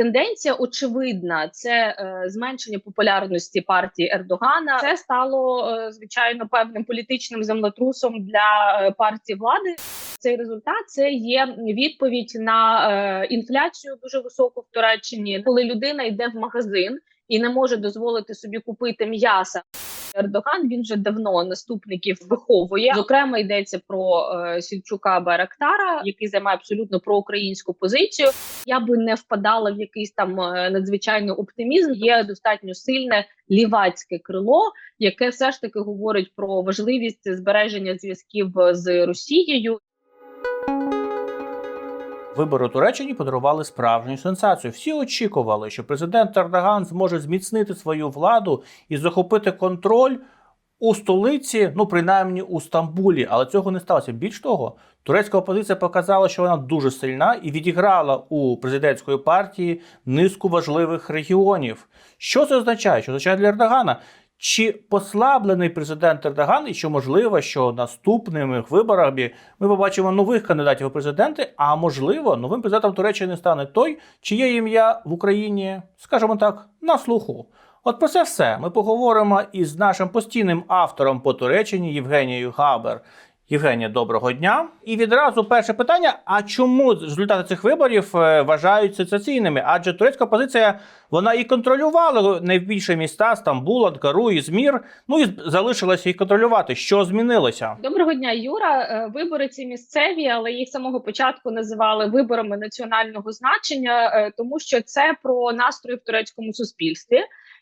Тенденція очевидна, це е, зменшення популярності партії Ердогана. Це стало е, звичайно певним політичним землетрусом для е, партії влади. Цей результат це є відповідь на е, інфляцію дуже високу в Туреччині, коли людина йде в магазин і не може дозволити собі купити м'яса. Ердоган він вже давно наступників виховує. Зокрема, йдеться про е, Сільчука Барактара, який займає абсолютно проукраїнську позицію. Я би не впадала в якийсь там е, надзвичайний оптимізм. Є достатньо сильне лівацьке крило, яке все ж таки говорить про важливість збереження зв'язків з Росією. Вибори у Туреччині подарували справжню сенсацію. Всі очікували, що президент Ердоган зможе зміцнити свою владу і захопити контроль у столиці, ну принаймні у Стамбулі, але цього не сталося. Більш того, турецька опозиція показала, що вона дуже сильна і відіграла у президентської партії низку важливих регіонів. Що це означає? Що означає для Ердогана? Чи послаблений президент Ердоган, і що можливо, що наступними виборах ми побачимо нових кандидатів у президенти, а можливо, новим президентом Туреччини стане той, чиє ім'я в Україні, скажімо так, на слуху. От про це все ми поговоримо із нашим постійним автором по Туреччині Євгенією Габер. Євгенія, доброго дня. І відразу перше питання: а чому результати цих виборів е, вважають сенсаційними? Адже турецька опозиція вона і контролювала найбільше міста Стамбул, Анкару, Ізмір, ну і залишилося їх контролювати. Що змінилося? Доброго дня, Юра. Е, Вибори ці місцеві, але їх самого початку називали виборами національного значення, е, тому що це про настрої в турецькому суспільстві.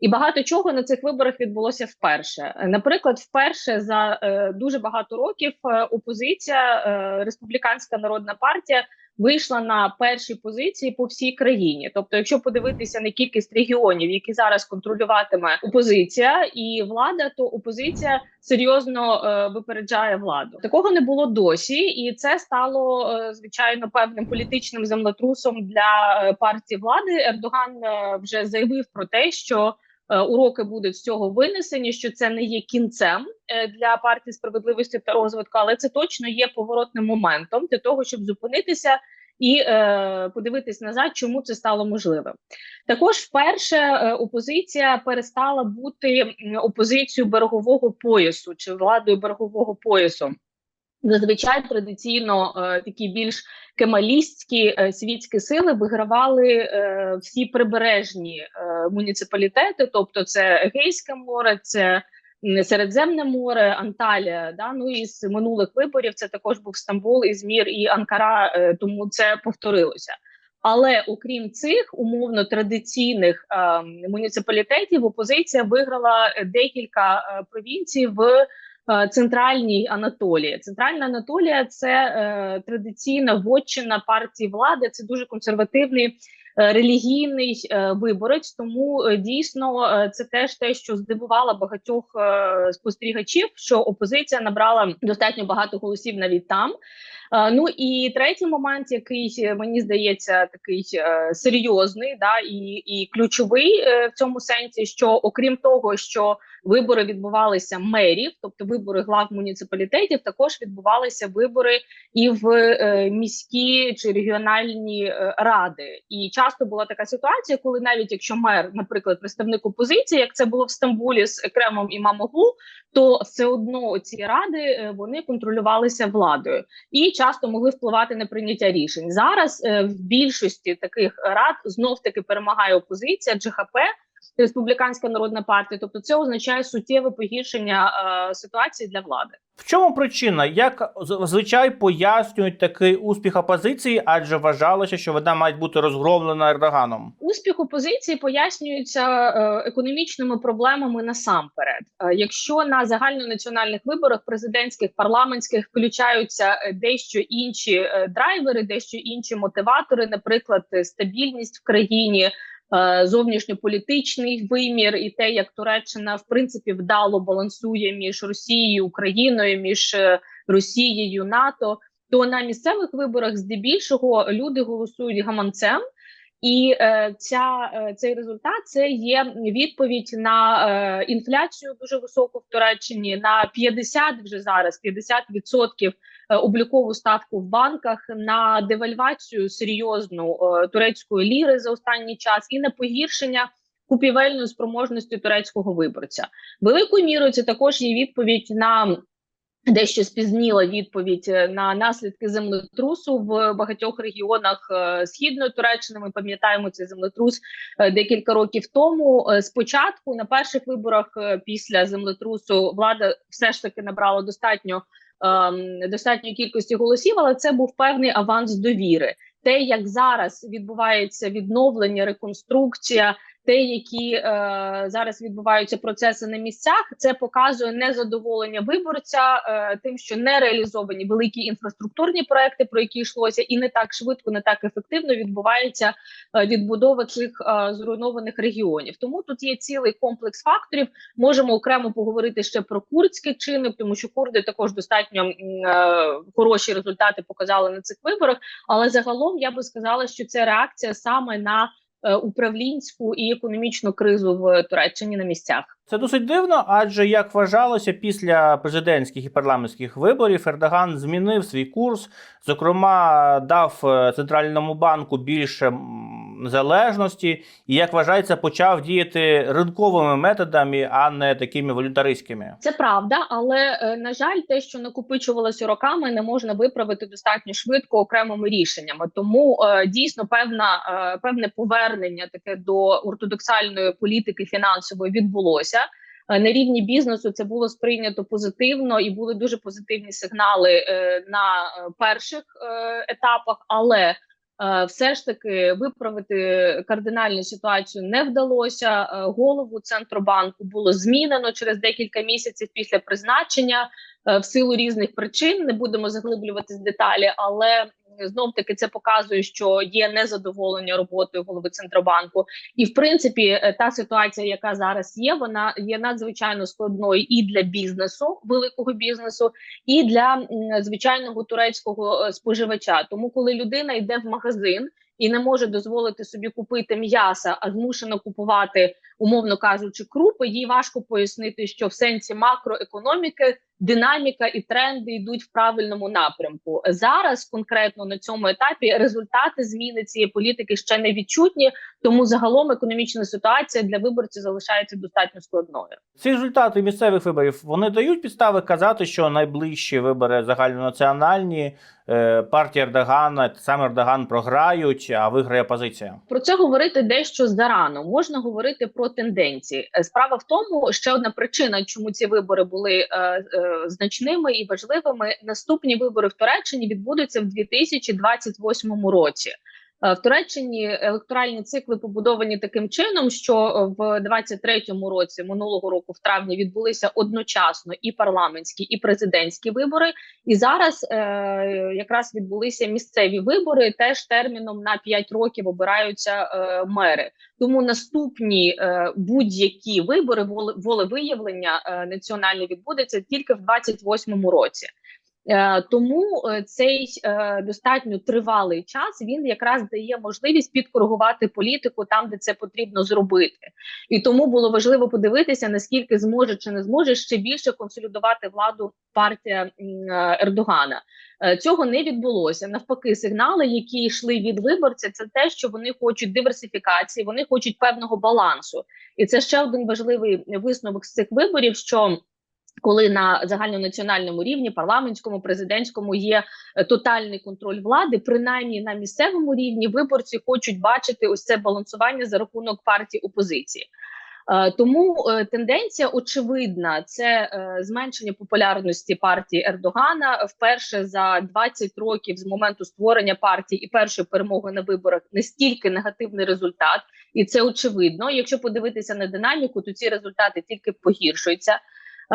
І багато чого на цих виборах відбулося вперше. Наприклад, вперше за е, дуже багато років е, опозиція, е, республіканська народна партія вийшла на перші позиції по всій країні. Тобто, якщо подивитися на кількість регіонів, які зараз контролюватиме опозиція і влада, то опозиція серйозно е, випереджає владу. Такого не було досі, і це стало е, звичайно певним політичним землетрусом для е, партії влади. Ердоган е, вже заявив про те, що уроки будуть з цього винесені, що це не є кінцем е, для партії справедливості та розвитку, але це точно є поворотним моментом для того, щоб зупинитися. І е, подивитись назад, чому це стало можливим. Також вперше е, опозиція перестала бути опозицією берегового поясу чи владою берегового поясу. Зазвичай традиційно е, такі більш кемалістські е, світські сили вигравали е, всі прибережні муніципалітети, тобто це Егейське море, це Середземне море, Анталія. Да? Ну і з минулих виборів це також був Стамбул, Ізмір і Анкара, тому це повторилося. Але окрім цих умовно традиційних муніципалітетів, опозиція виграла декілька провінцій в. Е, центральній Анатолії. Центральна Анатолія це е, традиційна вотчина партії влади. Це дуже консервативний е, релігійний виборець. Тому дійсно це теж те, що здивувало багатьох спостерігачів, що опозиція набрала достатньо багато голосів навіть там. Е, ну і третій момент, який е, мені здається такий е, серйозний, да і і ключовий в цьому сенсі, що окрім того, що вибори відбувалися мерів, тобто вибори глав муніципалітетів, також відбувалися вибори і в міські чи регіональні ради. І часто була така ситуація, коли навіть якщо мер, наприклад, представник опозиції, як це було в Стамбулі з Екремом і Мамоглу, то все одно ці ради е, вони контролювалися владою і часто могли впливати на прийняття рішень. Зараз е, в більшості таких рад знов таки перемагає опозиція ДЖХП. Республіканська народна партія, тобто це означає суттєве погіршення е, ситуації для влади. В чому причина? Як зазвичай пояснюють такий успіх опозиції, адже вважалося, що вона має бути розгромлена Ердоганом? Успіх опозиції пояснюється е, економічними проблемами насамперед. Е, якщо на загальнонаціональних виборах президентських парламентських включаються е, дещо інші драйвери, дещо інші мотиватори, наприклад, стабільність в країні. Е, зовнішньополітичний вимір і те, як Туреччина в принципі вдало балансує між Росією, Україною, між е, Росією НАТО, то на місцевих виборах здебільшого люди голосують гаманцем. І е, ця е, цей результат це є відповідь на е, інфляцію дуже високу в Туреччині на 50 вже зараз 50% е, облікову ставку в банках на девальвацію серйозну е, турецької ліри за останній час і на погіршення купівельної спроможності турецького виборця. Великою мірою це також є відповідь на дещо спізніла відповідь е, на наслідки землетрусу в багатьох регіонах е, східної Туреччини. Ми пам'ятаємо цей землетрус е, декілька років тому. Е, Спочатку на перших виборах е, після землетрусу влада все ж таки набрала достатньо достатньої кількості голосів, але це був певний аванс довіри. Те, як зараз відбувається відновлення, реконструкція, те, які е, зараз відбуваються процеси на місцях, це показує незадоволення виборця е, тим, що не реалізовані великі інфраструктурні проекти, про які йшлося, і не так швидко, не так ефективно відбувається е, відбудова цих е, зруйнованих регіонів. Тому тут є цілий комплекс факторів. Можемо окремо поговорити ще про курдські чини, тому що курди також достатньо е, хороші результати показали на цих виборах. Але загалом я би сказала, що це реакція саме на управлінську і економічну кризу в Туреччині на місцях. Це досить дивно, адже як вважалося, після президентських і парламентських виборів Ердоган змінив свій курс. Зокрема, дав е, центральному банку більше незалежності, і як вважається, почав діяти ринковими методами, а не такими волюнтаристськими. Це правда, але е, на жаль, те, що накопичувалося роками, не можна виправити достатньо швидко окремими рішеннями. Тому е, дійсно певна е, певне повернення таке до ортодоксальної політики фінансової відбулося. Е, На рівні бізнесу це було сприйнято позитивно і були дуже позитивні сигнали е, на е, перших етапах, але все ж таки виправити кардинальну ситуацію не вдалося. Голову центробанку було змінено через декілька місяців після призначення в силу різних причин. Не будемо заглиблюватись в деталі, але знов таки це показує, що є незадоволення роботою голови центробанку. І в принципі, е, та ситуація, яка зараз є, вона є надзвичайно складною і для бізнесу, великого бізнесу, і для звичайного турецького е, споживача. Тому, коли людина йде в магазин і не може дозволити собі купити м'яса, а змушена купувати, умовно кажучи, крупи, їй важко пояснити, що в сенсі макроекономіки динаміка і тренди йдуть в правильному напрямку. Зараз конкретно на цьому етапі результати зміни цієї політики ще не відчутні, тому загалом економічна ситуація для виборців залишається достатньо складною. Ці результати місцевих виборів вони дають підстави казати, що найближчі вибори загальнонаціональні е, партія Ердогана, сам Ердоган програють, а виграє опозиція. Про це говорити дещо зарано. Можна говорити про тенденції. Е, Справа в тому, ще одна причина, чому ці вибори були е, е, значними і важливими. Наступні вибори в Туреччині відбудуться в 2028 році. Е, В Туреччині електоральні цикли побудовані таким чином, що е, в 23-му році минулого року, в травні, відбулися одночасно і парламентські, і президентські вибори. І зараз е, якраз відбулися місцеві вибори. Теж терміном на 5 років обираються е, мери. Тому наступні е, будь-які вибори воле- волевиявлення е, національне відбудеться тільки в 28-му році. Е, Тому е, цей е, достатньо тривалий час він якраз дає можливість підкоригувати політику там, де це потрібно зробити. І тому було важливо подивитися, наскільки зможе чи не зможе ще більше консолідувати владу партія Ердогана. Цього не відбулося. Навпаки, сигнали, які йшли від виборця, це те, що вони хочуть диверсифікації, вони хочуть певного балансу. І це ще один важливий висновок з цих виборів. що коли на загальнонаціональному рівні, парламентському, президентському є е, тотальний контроль влади, принаймні на місцевому рівні виборці хочуть бачити ось це балансування за рахунок партії опозиції. Е, Тому е, тенденція очевидна: це зменшення популярності партії Ердогана вперше за 20 років з моменту створення партії і першої перемоги на виборах настільки негативний результат, і це очевидно. Якщо подивитися на динаміку, то ці результати тільки погіршуються.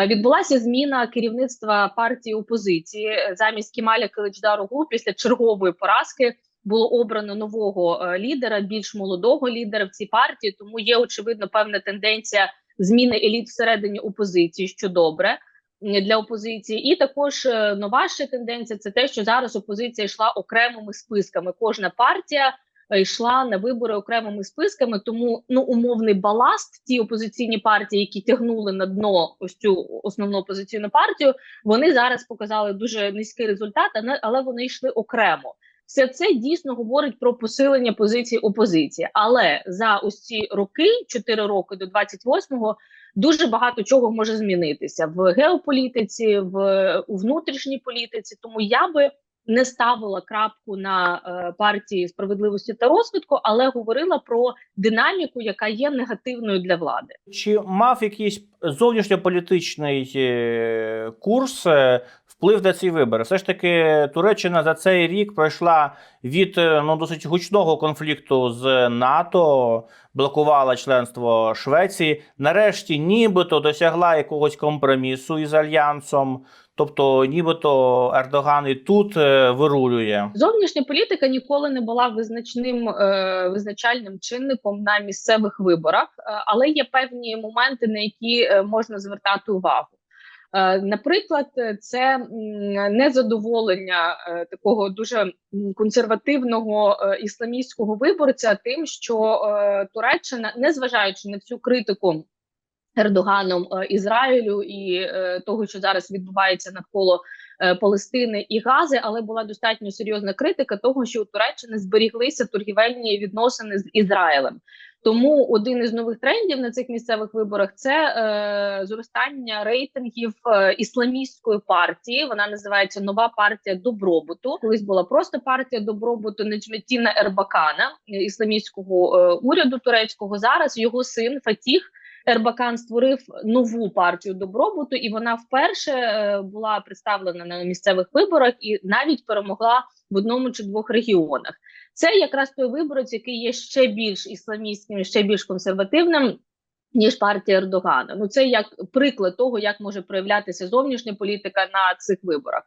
Е, Відбулася зміна керівництва партії опозиції Е, замість Кемаля Киличдарогу після чергової поразки. Було обрано нового е, лідера, більш молодого лідера в цій партії. Тому є очевидно певна тенденція зміни еліт всередині опозиції, що добре для опозиції. І також нова ще тенденція це те, що зараз опозиція йшла окремими списками. Кожна партія йшла на вибори окремими списками. Тому ну умовний баласт, ті опозиційні партії, які тягнули на дно ось цю основну опозиційну партію, вони зараз показали дуже низький результат, але- але вони йшли окремо. Все це дійсно говорить про посилення позиції опозиції. Але за ось ці роки, 4 роки до 28-го, дуже багато чого може змінитися в геополітиці, в у внутрішній політиці. Тому я би не ставила крапку на е, партії справедливості та розвитку, але говорила про динаміку, яка є негативною для влади. Чи мав якийсь зовнішньополітичний е, курс е, вплив на ці вибори? Все ж таки, Туреччина за цей рік пройшла від ну, досить гучного конфлікту з НАТО, блокувала членство Швеції. Нарешті, нібито досягла якогось компромісу із альянсом. Тобто, нібито Ердоган і тут е, вирулює. Зовнішня політика ніколи не була визначним е, визначальним чинником на місцевих виборах, е, але є певні моменти, на які можна звертати увагу. Наприклад, це незадоволення такого дуже консервативного ісламістського виборця, тим, що Туреччина, незважаючи на всю критику Ердоганом е, Ізраїлю і е, того, що зараз відбувається навколо е, Палестини і Гази, але була достатньо серйозна критика того, що у Туреччини зберіглися торгівельні відносини з Ізраїлем. Тому один із нових трендів на цих місцевих виборах це е, зростання рейтингів ісламістської партії. Вона називається Нова партія добробуту. Колись була просто партія добробуту Неджметіна Ербакана ісламістського е, уряду турецького. Зараз його син Фатіх. Ербакан створив нову партію добробуту, і вона вперше е, була представлена на місцевих виборах і навіть перемогла в одному чи двох регіонах. Це якраз той виборець, який є ще більш ісламістським, ще більш консервативним. Ніж партія Ердогана, ну це як приклад того, як може проявлятися зовнішня політика на цих виборах.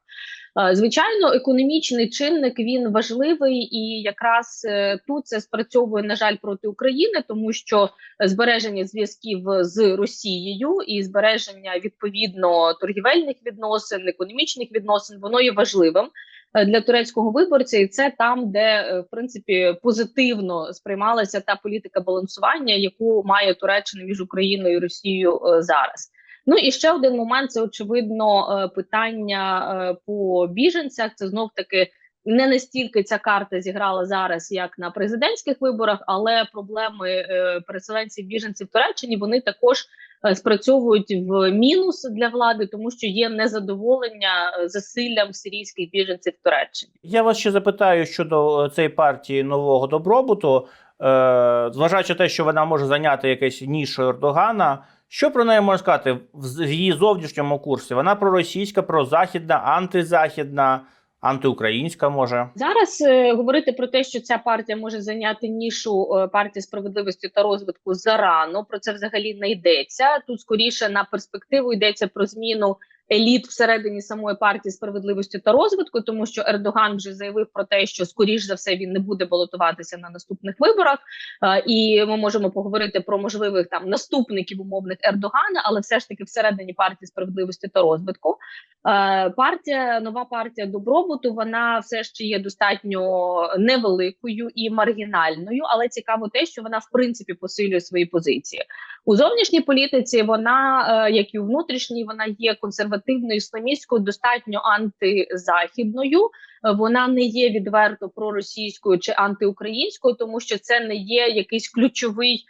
Звичайно, економічний чинник він важливий, і якраз е, тут це спрацьовує на жаль проти України, тому що збереження зв'язків з Росією і збереження відповідно торгівельних відносин, економічних відносин, воно є важливим для турецького виборця, і це там, де е, в принципі позитивно сприймалася та політика балансування, яку має Туреччина між Україною і Росією е, зараз. Ну і ще один момент це очевидно е, питання е, по біженцях. Це знов таки не настільки ця карта зіграла зараз, як на президентських виборах, але проблеми е, переселенців біженців в Туреччині вони також е, спрацьовують в мінус для влади, тому що є незадоволення е, засиллям сирійських біженців в Туреччині. Я вас ще запитаю щодо цієї партії нового добробуту. Зважаючи те, що вона може зайняти якесь нішу Ердогана, що про неї можна сказати в її зовнішньому курсі? Вона проросійська, прозахідна, антизахідна, антиукраїнська може. Зараз е, говорити про те, що ця партія може зайняти нішу е, партії справедливості та розвитку зарано. Про це взагалі не йдеться. Тут скоріше на перспективу йдеться про зміну еліт всередині самої партії справедливості та розвитку, тому що Ердоган вже заявив про те, що скоріш за все він не буде балотуватися на наступних виборах. Е, і ми можемо поговорити про можливих там наступників умовних Ердогана, але все ж таки всередині партії справедливості та розвитку. Е, партія, нова партія добробуту, вона все ще є достатньо невеликою і маргінальною, але цікаво те, що вона в принципі посилює свої позиції у зовнішній політиці. Вона, е, як і у внутрішній, вона є консервативною ісламістською, достатньо антизахідною. Е, Вона не є відверто проросійською чи антиукраїнською, тому що це не є якийсь ключовий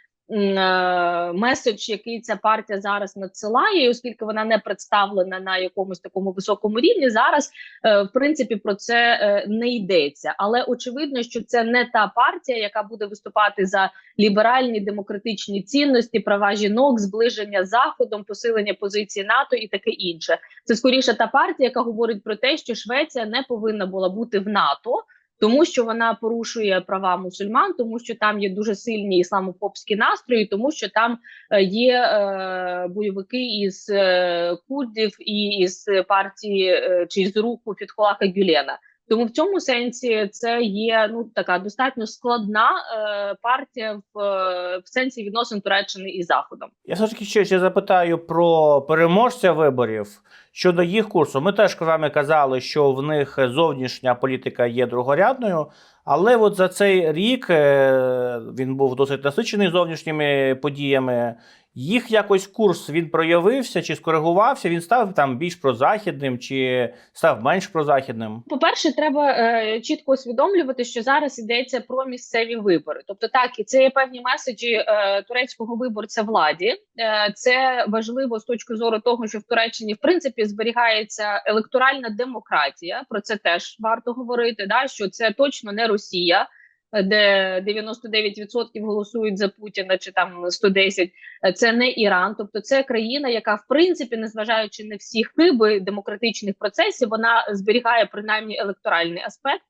меседж, який ця партія зараз надсилає, і оскільки вона не представлена на якомусь такому високому рівні, зараз е, в принципі про це е, не йдеться. Але очевидно, що це не та партія, яка буде виступати за ліберальні демократичні цінності, права жінок, зближення з заходом, посилення позиції НАТО і таке інше. Це скоріше та партія, яка говорить про те, що Швеція не повинна була бути в НАТО. Тому що вона порушує права мусульман, тому що там є дуже сильні ісламофобські настрої, тому що там е, є е, бойовики із е, курдів і із партії е, чи з руху Фітхолаха Гюлена. Тому в цьому сенсі це є ну така достатньо складна е, партія в, е, в сенсі відносин Туреччини і Заходом. Я все ж таки ще, ще запитаю про переможця виборів щодо їх курсу. Ми теж вами казали, що в них зовнішня політика є другорядною, Але от за цей рік е, він був досить насичений зовнішніми подіями. Їх якось курс він проявився чи скоригувався, він став там більш прозахідним, чи став менш прозахідним. По-перше, треба е, чітко усвідомлювати, що зараз йдеться про місцеві вибори. Тобто, так і це є певні меседжі е, турецького виборця владі. Е, це важливо з точки зору того, що в Туреччині в принципі зберігається електоральна демократія. Про це теж варто говорити. Да, що це точно не Росія. Де 99% голосують за Путіна, чи там 110, е, це не Іран, тобто це країна, яка в принципі, незважаючи на всі хиби демократичних процесів, вона зберігає принаймні електоральний аспект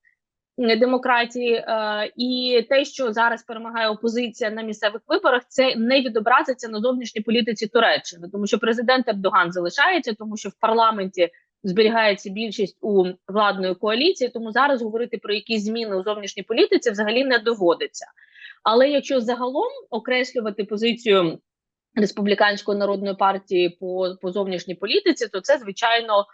е, демократії. Е, і те, що зараз перемагає опозиція на місцевих виборах, це не відобразиться на зовнішній політиці Туреччини, тому що президент Ердоган залишається, тому що в парламенті. Зберігається більшість у владної коаліції, тому зараз говорити про якісь зміни у зовнішній політиці взагалі не доводиться. Але якщо загалом окреслювати позицію республіканської народної партії по, по зовнішній політиці, то це звичайно е,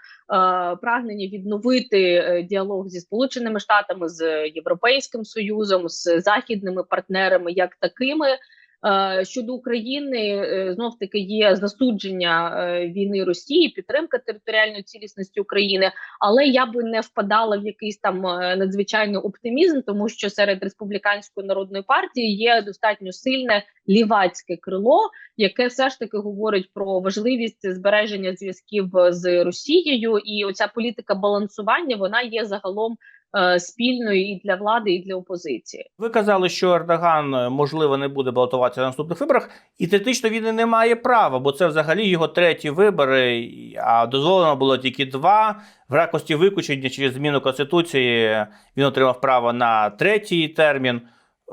прагнення відновити е, діалог зі сполученими штатами, з європейським союзом, з західними партнерами, як такими. Е, Щодо України е, знов таки є засудження е, війни Росії, підтримка територіальної цілісності України, але я би не впадала в якийсь там надзвичайний оптимізм, тому що серед республіканської народної партії є достатньо сильне лівацьке крило, яке все ж таки говорить про важливість збереження зв'язків з Росією, і оця політика балансування вона є загалом е, спільною і для влади, і для опозиції. Ви казали, що Ердоган е, можливо не буде балотуватися на наступних виборах, і теоретично він і не має права, бо це взагалі його треті вибори, а дозволено було тільки два. В якості виключення через зміну конституції він отримав право на третій термін.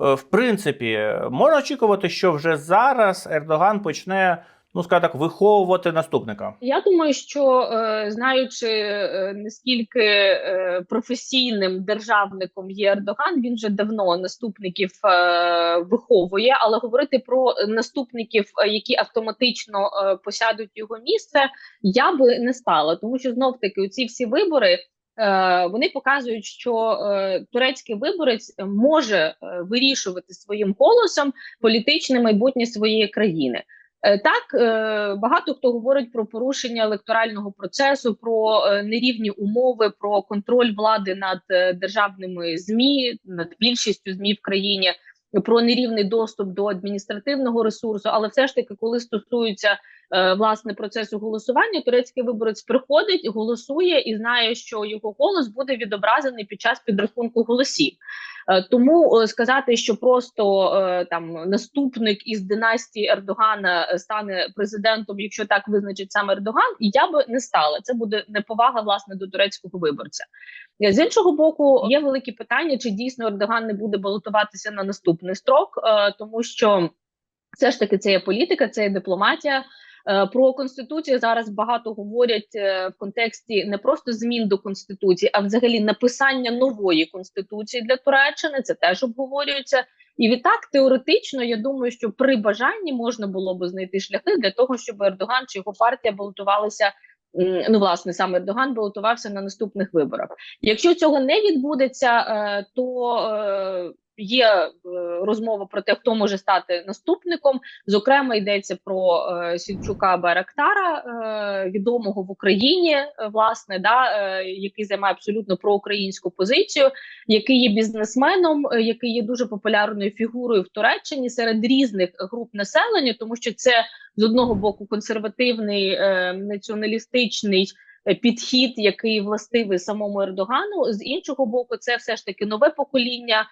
Е, В принципі, можна очікувати, що вже зараз Ердоган почне, ну скажімо так, виховувати наступника. Я думаю, що е, знаючи е, наскільки е, професійним державником є Ердоган, він вже давно наступників виховує, але говорити про наступників, які автоматично посядуть його місце, я би не стала, тому що знов таки ці всі вибори. Вони показують, що турецький виборець може вирішувати своїм голосом політичне майбутнє своєї країни. Е, Так, е, багато хто говорить про порушення електорального процесу, про е, нерівні умови, про контроль влади над державними змі, над більшістю змі в країні, про нерівний доступ до адміністративного ресурсу. Але все ж таки, коли стосується власне процесу голосування, турецький виборець приходить, голосує і знає, що його голос буде відображений під час підрахунку голосів. Е, Тому е, сказати, що просто е, там наступник із династії Ердогана е, стане президентом, якщо так визначить сам Ердоган, і я би не стала. Це буде неповага власне до турецького виборця. Е, З іншого боку, є великі питання, чи дійсно Ердоган не буде балотуватися на наступний строк, е, тому що все ж таки це є політика, це є дипломатія. Е, Про конституцію зараз багато говорять е, в контексті не просто змін до конституції, а взагалі написання нової конституції для Туреччини. Це теж обговорюється. І відтак, теоретично, я думаю, що при бажанні можна було би знайти шляхи для того, щоб Ердоган чи його партія балотувалися. Ну, власне, саме Ердоган балотувався на наступних виборах. Якщо цього не відбудеться, е, то є е, розмова про те, хто може стати наступником. Зокрема, йдеться про е, Сільчука Байрактара, е, відомого в Україні, власне, да, який займає абсолютно проукраїнську позицію, який є бізнесменом, який є дуже популярною фігурою в Туреччині серед різних груп населення, тому що це з одного боку консервативний націоналістичний. Підхід, який властивий самому Ердогану, з іншого боку, це все ж таки нове покоління,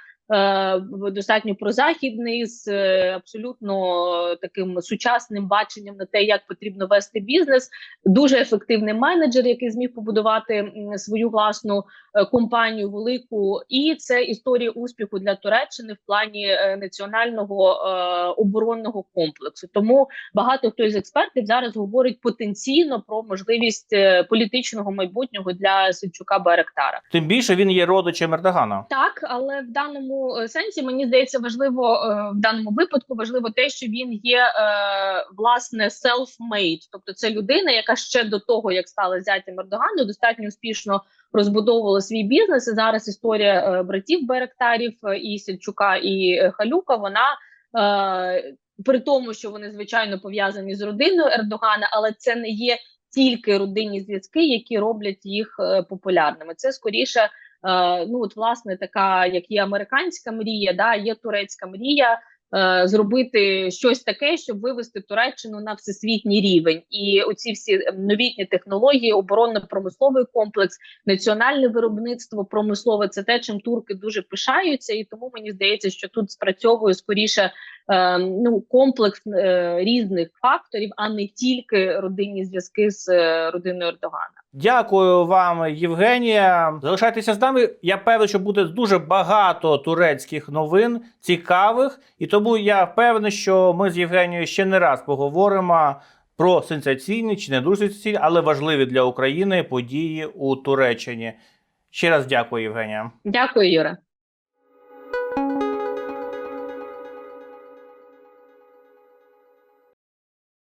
достатньо прозахідний, з е, абсолютно таким сучасним баченням на те, як потрібно вести бізнес. Дуже ефективний менеджер, який зміг побудувати свою власну е, компанію велику, і це історія успіху для Туреччини в плані е, національного е, оборонного комплексу. Тому багато хто із експертів зараз говорить потенційно про можливість е, політичного майбутнього для Сельчука Байрактара. Тим більше він є родичем Ердогана. Так, але в даному е, сенсі мені здається важливо е, в даному випадку важливо те, що він є е, власне self-made, тобто це людина, яка ще до того, як стала зятям Ердогану, достатньо успішно розбудовувала свій бізнес. І зараз історія е, братів Беректарів е, і Сільчука і е, Халюка. Вона при тому, що вони звичайно пов'язані з родиною Ердогана, але це не є тільки родинні зв'язки, які роблять їх популярними. Це скоріше, ну от власне така, як є американська мрія, да є турецька мрія. Е, Зробити щось таке, щоб вивести Туреччину на всесвітній рівень, і оці всі е, новітні технології, оборонно-промисловий комплекс, національне виробництво, промислове це те, чим турки дуже пишаються, і тому мені здається, що тут спрацьовує скоріше е, ну комплекс е, різних факторів, а не тільки родинні зв'язки з е, родиною Ердогана. Дякую вам, Євгенія. Залишайтеся з нами. Я певний, що буде дуже багато турецьких новин цікавих, і тому я впевнений, що ми з Євгенією ще не раз поговоримо про сенсаційні чи не дуже сенсаційні, але важливі для України події у Туреччині. Ще раз дякую, Євгенія. Дякую, Юра.